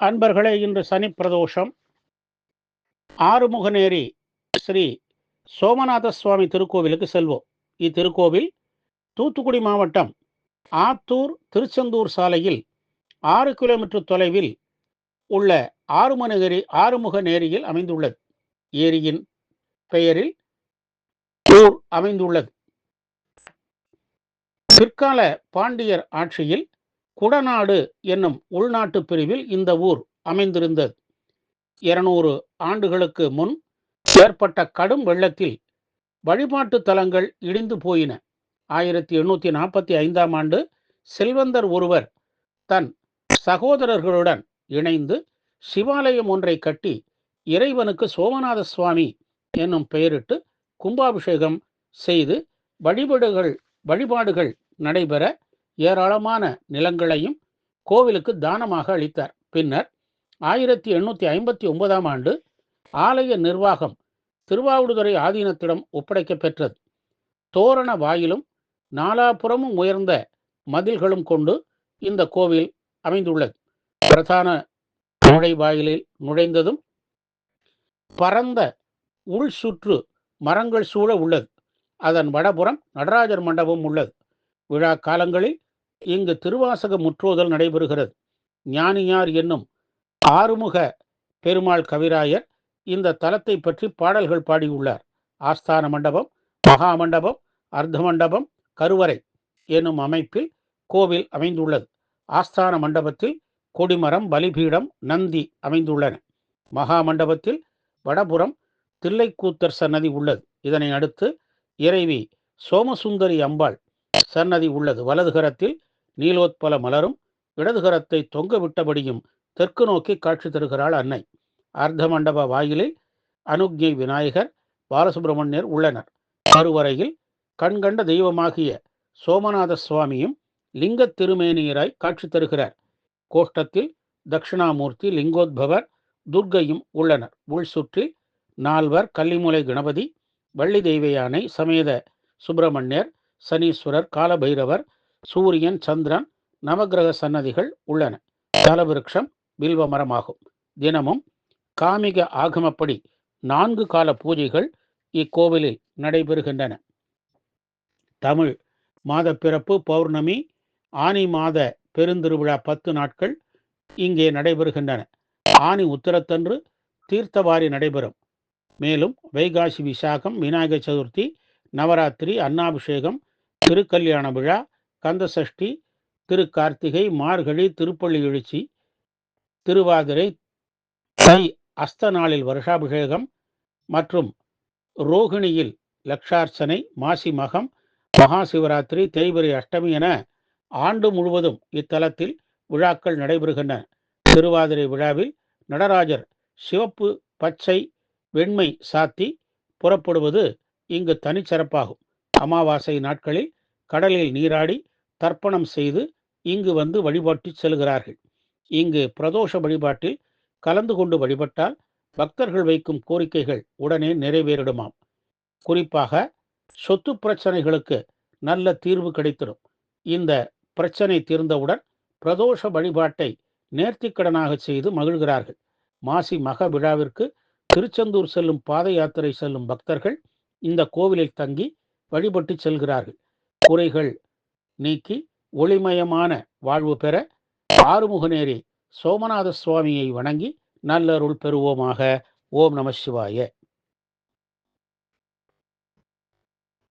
அன்பர்களே இன்று சனி பிரதோஷம். ஆறுமுகநேரி ஸ்ரீ சோமநாத சுவாமி திருக்கோவிலுக்கு செல்வோம். இத்திருக்கோவில் தூத்துக்குடி மாவட்டம் ஆத்தூர் திருச்செந்தூர் சாலையில் ஆறு கிலோமீட்டர் தொலைவில் உள்ள ஆறுமனகிரி ஆறுமுக நேரியில் அமைந்துள்ளது. ஏரியின் பெயரில் ஊர் அமைந்துள்ளது. பிற்கால பாண்டியர் ஆட்சியில் குடநாடு என்னும் உள்நாட்டு பிரிவில் இந்த ஊர் அமைந்திருந்தது. இருநூறு ஆண்டுகளுக்கு முன் ஏற்பட்ட கடும் வெள்ளத்தில் வழிபாட்டு தலங்கள் இடிந்து போயின. ஆயிரத்தி எண்ணூற்றி நாற்பத்தி ஐந்தாம் ஆண்டு செல்வந்தர் ஒருவர் தன் சகோதரர்களுடன் இணைந்து சிவாலயம் ஒன்றை கட்டி இறைவனுக்கு சோமநாத சுவாமி என்னும் பெயரிட்டு கும்பாபிஷேகம் செய்து வழிபாடுகள் வழிபாடுகள் நடைபெற ஏராளமான நிலங்களையும் கோவிலுக்கு தானமாக அளித்தார். பின்னர் ஆயிரத்தி எண்ணூற்றி ஐம்பத்தி ஒன்பதாம் ஆண்டு ஆலய நிர்வாகம் திருவாவடுதுறை ஆதீனத்திடம் ஒப்படைக்க பெற்றது. தோரண வாயிலும் நாலாபுறமும் உயர்ந்த மதில்களும் கொண்டு இந்த கோவில் அமைந்துள்ளது. பிரதான நுழைவாயிலில் நுழைந்ததும் பரந்த உள் சுற்று மரங்கள் சூழ உள்ளது. அதன் வடபுறம் நடராஜர் மண்டபம் உள்ளது. விழா காலங்களில் இங்கு திருவாசக முற்றோதல் நடைபெறுகிறது. ஞானியார் என்னும் ஆறுமுக பெருமாள் கவிராயர் இந்த தலத்தை பற்றி பாடல்கள் பாடியுள்ளார். ஆஸ்தான மண்டபம் மகா மண்டபம் அர்த்த மண்டபம் கருவறை என்னும் அமைப்பில் கோவில் அமைந்துள்ளது. ஆஸ்தான மண்டபத்தில் கொடிமரம் பலிபீடம் நந்தி அமைந்துள்ளன. மகா மண்டபத்தில் வடபுறம் தில்லைக்கூத்தர் சன்னதி உள்ளது. இதனை அடுத்து இறைவி சோமசுந்தரி அம்பாள் சன்னதி உள்ளது. வலதுகரத்தில் நீலோத்பல மலரும் இடதுகரத்தை தொங்க விட்டபடியும் தெற்கு நோக்கி காட்சி தருகிறாள் அன்னை. அர்த்த மண்டப வாயிலில் அனுக்ஞை விநாயகர் பாலசுப்பிரமணியர் உள்ளனர். கருவறையில் கண்கண்ட தெய்வமாகிய சோமநாத சுவாமியும் லிங்க திருமேனியராய் காட்சி தருகிறார். கோஷ்டத்தில் தட்சிணாமூர்த்தி லிங்கோத்பவர் துர்க்கையும் உள்ளனர். உள் சுற்றில் நால்வர் கள்ளிமுலை கணபதி வள்ளி தெய்வ யானை சமேத சுப்பிரமணியர் சனீஸ்வரர் காலபைரவர் சூரியன் சந்திரன் நவகிரக சன்னதிகள் உள்ளன. தலவிருட்சம் வில்வ மரமாகும் தினமும் காமிக ஆகமப்படி நான்கு கால பூஜைகள் இக்கோவிலில் நடைபெறுகின்றன. தமிழ் மாத பிறப்பு பௌர்ணமி ஆனி மாத பெருந்திருவிழா பத்து நாட்கள் இங்கே நடைபெறுகின்றன. ஆனி உத்தரத்தன்று தீர்த்தவாரி நடைபெறும். மேலும் வைகாசி விசாகம் விநாயகர் சதுர்த்தி நவராத்திரி அன்னாபிஷேகம் திருக்கல்யாண விழா கந்தசஷ்டி திருக்கார்த்திகை மார்கழி திருப்பள்ளி எழுச்சி திருவாதிரை தை அஸ்த நாளில் வருஷாபிஷேகம் மற்றும் ரோகிணியில் லக்ஷார்ச்சனை மாசி மகம் மகா சிவராத்திரி தேய்பிரை அஷ்டமி என ஆண்டு முழுவதும் இத்தலத்தில் விழாக்கள் நடைபெறுகின்றன. திருவாதிரை விழாவில் நடராஜர் சிவப்பு பச்சை வெண்மை சாத்தி புறப்படுவது இங்கு தனிச்சிறப்பாகும். அமாவாசை நாட்களில் கடலில் நீராடி தர்ப்பணம் செய்து இங்கு வந்து வழிபாட்டு செல்கிறார்கள். இங்கு பிரதோஷ வழிபாட்டில் கலந்து கொண்டு வழிபட்டால் பக்தர்கள் வைக்கும் கோரிக்கைகள் உடனே நிறைவேறிடுமாம். குறிப்பாக சொத்து பிரச்சனைகளுக்கு நல்ல தீர்வு கிடைத்திடும். இந்த பிரச்சனை தீர்ந்தவுடன் பிரதோஷ வழிபாட்டை நேர்த்திக்கடனாக செய்து மகிழ்கிறார்கள். மாசி மக விழாவிற்கு திருச்செந்தூர் செல்லும் பாத யாத்திரை செல்லும் பக்தர்கள் இந்த கோவிலில் தங்கி வழிபட்டு செல்கிறார்கள். குறைகள் நீக்கி ஒளிமயமான வாழ்வு பெற ஆறுமுகநேரி சோமநாத சுவாமியை வணங்கி நல்லருள் பெறுவோமாக. ஓம் நம சிவாய.